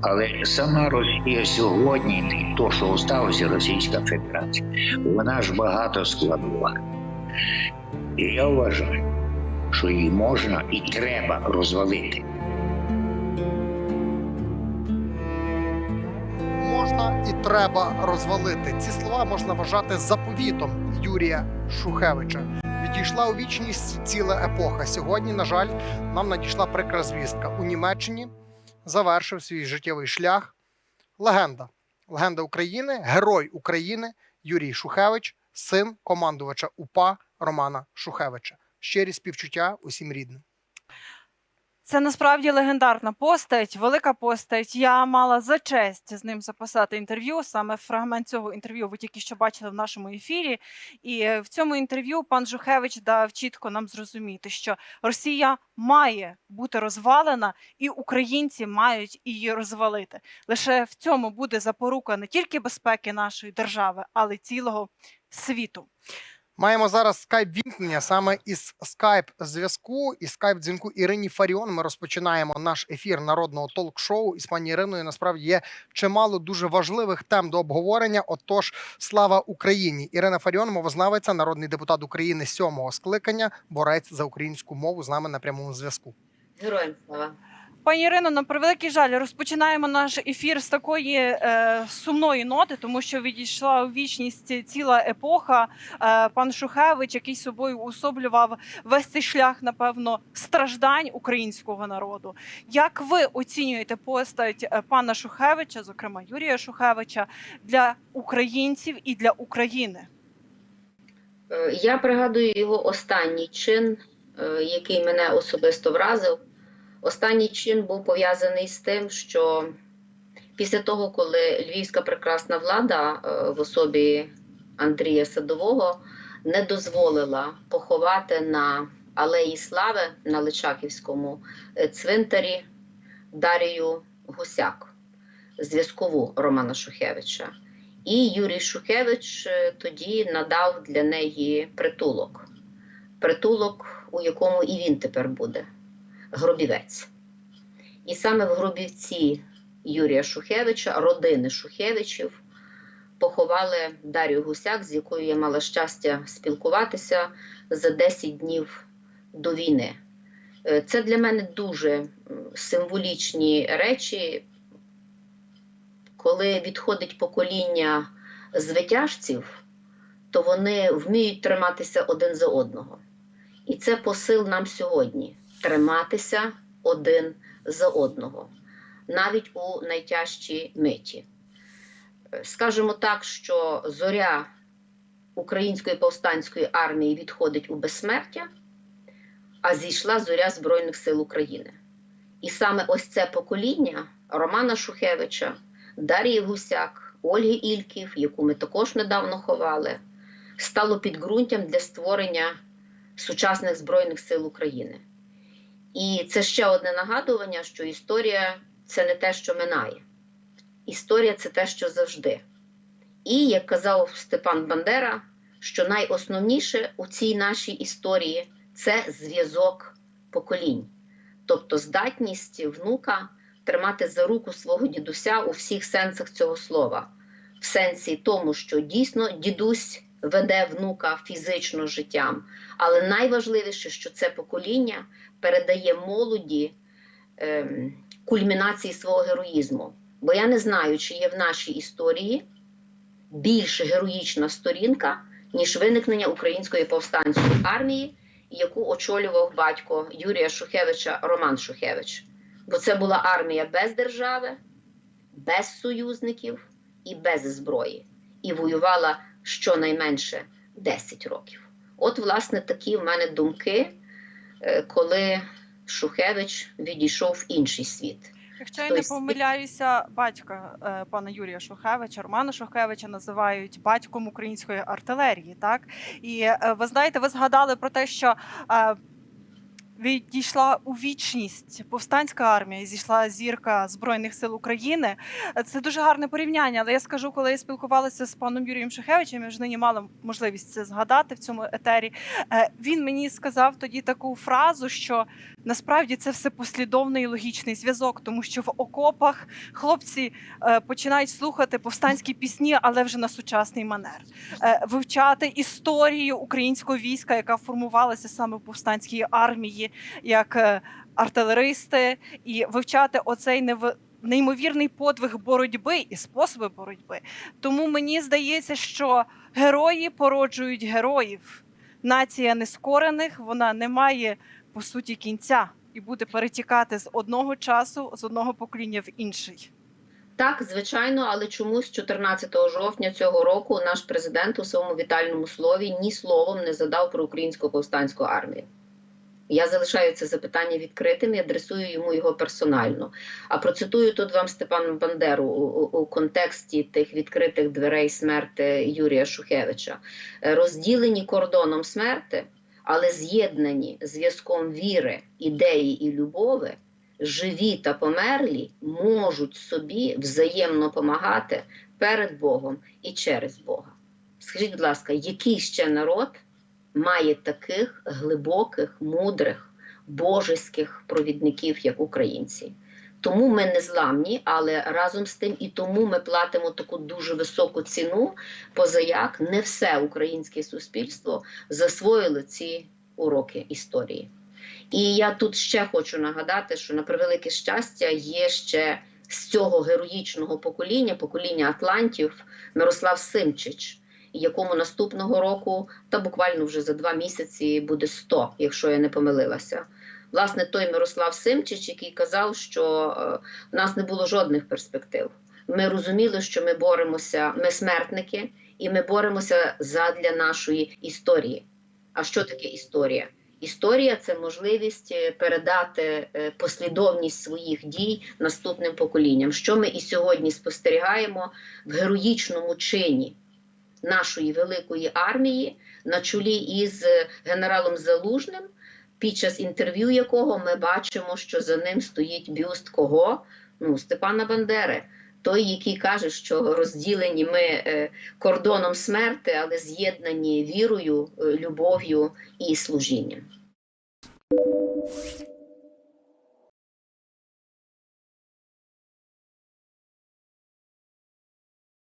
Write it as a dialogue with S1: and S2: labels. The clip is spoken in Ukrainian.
S1: Але сама Росія сьогодні, то, що сталося, Російська Федерація, вона ж багато складова. І я вважаю, що її можна і треба розвалити.
S2: можна і треба розвалити. Ці слова можна вважати заповітом Юрія Шухевича. Відійшла у вічність ціла епоха. Сьогодні, на жаль, нам надійшла прикра звістка. У Німеччині завершив свій життєвий шлях. Легенда. Легенда України, герой України Юрій Шухевич, син командувача УПА Романа Шухевича. Щирі співчуття усім рідним.
S3: Це насправді легендарна постать, велика постать. Я мала за честь з ним записати інтерв'ю. Саме фрагмент цього інтерв'ю ви тільки що бачили в нашому ефірі. І е, в цьому інтерв'ю пан Жухевич дав чітко нам зрозуміти, що Росія має бути розвалена, і українці мають її розвалити. Лише в цьому буде запорука не тільки безпеки нашої держави, але й цілого світу.
S2: Маємо зараз скайп вімкнення саме із скайп зв'язку і скайп дзвінку Ірині Фаріон. Ми розпочинаємо наш ефір народного толк-шоу. Із пані Іриною насправді є чимало дуже важливих тем до обговорення. Отож, слава Україні! Ірина Фаріон, мовознавиця, народний депутат України сьомого скликання, борець за українську мову з нами на прямому зв'язку.
S4: Героям слава.
S3: Пані Ірино, на превеликий жаль, розпочинаємо наш ефір з такої е, сумної ноти, тому що відійшла у вічність ціла епоха. Е, пан Шухевич, який собою уособлював весь цей шлях, напевно, страждань українського народу. Як ви оцінюєте постать е, пана Шухевича, зокрема Юрія Шухевича, для українців і для України?
S4: Е, Я пригадую його останній чин, е, який мене особисто вразив. Останній чин був пов'язаний з тим, що після того, коли львівська прекрасна влада е, в особі Андрія Садового не дозволила поховати на Алеї Слави на Личаківському е, цвинтарі Дарію Гусяк, зв'язкову Романа Шухевича. І Юрій Шухевич е, тоді надав для неї притулок. Притулок, у якому і він тепер буде Гробівець. І саме в Гробівці Юрія Шухевича, родини Шухевичів, поховали Дар'ю Гусяк, з якою я мала щастя спілкуватися за 10 днів до війни. Е, Це для мене дуже символічні речі, коли відходить покоління звитяжців, то вони вміють триматися один за одного. І це посил нам сьогодні триматися один за одного, навіть у найтяжчій миті. Скажемо так, що зоря української повстанської армії відходить у безсмертя, а зійшла зоря Збройних сил України. І саме ось це покоління Романа Шухевича, Дар'ї Гусяк, Ольги Ільків, яку ми також недавно ховали, стало підґрунтям для створення сучасних Збройних сил України. І це ще одне нагадування, що історія це не те, що минає. Історія це те, що завжди. І, як казав Степан Бандера, що найосновніше у цій нашій історії це зв'язок поколінь, тобто здатність внука тримати за руку свого дідуся у всіх сенсах цього слова, в сенсі тому, що дійсно дідусь веде внука фізично життям, але найважливіше, що це покоління передає молоді ем, кульмінації свого героїзму. Бо я не знаю, чи є в нашій історії більш героїчна сторінка, ніж виникнення української повстанської армії, яку очолював батько Юрія Шухевича Роман Шухевич. Бо це була армія без держави, без союзників і без зброї. І воювала щонайменше 10 років. От, власне, такі в мене думки, е, коли Шухевич відійшов в інший світ.
S3: Якщо я не помиляюся, батька е, пана Юрія Шухевича, Романа Шухевича називають батьком української артилерії. Так і е, ви знаєте, ви згадали про те, що е, відійшла у вічність повстанська армія, зійшла зірка Збройних сил України. Це дуже гарне порівняння. Але я скажу, коли я спілкувалася з паном Юрієм Шухевичем, я вже нині мала можливість це згадати в цьому етері. е, Він мені сказав тоді таку фразу, що насправді це все послідовний і логічний зв'язок, тому що в окопах хлопці е, починають слухати повстанські пісні, але вже на сучасний манер, Е, вивчати історію українського війська, яка формувалася саме в повстанській армії, як е, артилеристи, і вивчати оцей нев... неймовірний подвиг боротьби і способи боротьби. Тому мені здається, що герої породжують героїв. Нація нескорених вона не має по суті кінця і буде перетікати з одного часу, з одного покоління в інший.
S4: Так, звичайно, але чомусь 14 жовтня цього року наш президент у своєму вітальному слові ні словом не задав про українську повстанську армію. Я залишаю це запитання відкритим і адресую йому його персонально. А процитую тут вам Степана Бандеру у, у, контексті тих відкритих дверей смерти Юрія Шухевича. Е, Розділені кордоном смерти, але з'єднані зв'язком віри, ідеї і любові, живі та померлі можуть собі взаємно допомагати перед Богом і через Бога. Скажіть, будь ласка, який ще народ має таких глибоких, мудрих, божеських провідників, як українці? Тому ми не зламні, але разом з тим і тому ми платимо таку дуже високу ціну, позаяк не все українське суспільство засвоїло ці уроки історії. І я тут ще хочу нагадати, що на превелике щастя є ще з цього героїчного покоління, покоління Атлантів, Мирослав Симчич, якому наступного року, та буквально вже за два місяці буде 100, якщо я не помилилася. Власне, той Мирослав Симчич, який казав, що е, в нас не було жодних перспектив. Ми розуміли, що ми боремося, ми смертники, і ми боремося задля нашої історії. А що таке історія? Історія це можливість е, передати е, послідовність своїх дій наступним поколінням, що ми і сьогодні спостерігаємо в героїчному чині нашої великої армії на чолі із е, генералом Залужним, під час інтерв'ю якого ми бачимо, що за ним стоїть бюст кого? Ну, Степана Бандери. Той, який каже, що розділені ми е, кордоном смерти, але з'єднані вірою, е, любов'ю і служінням.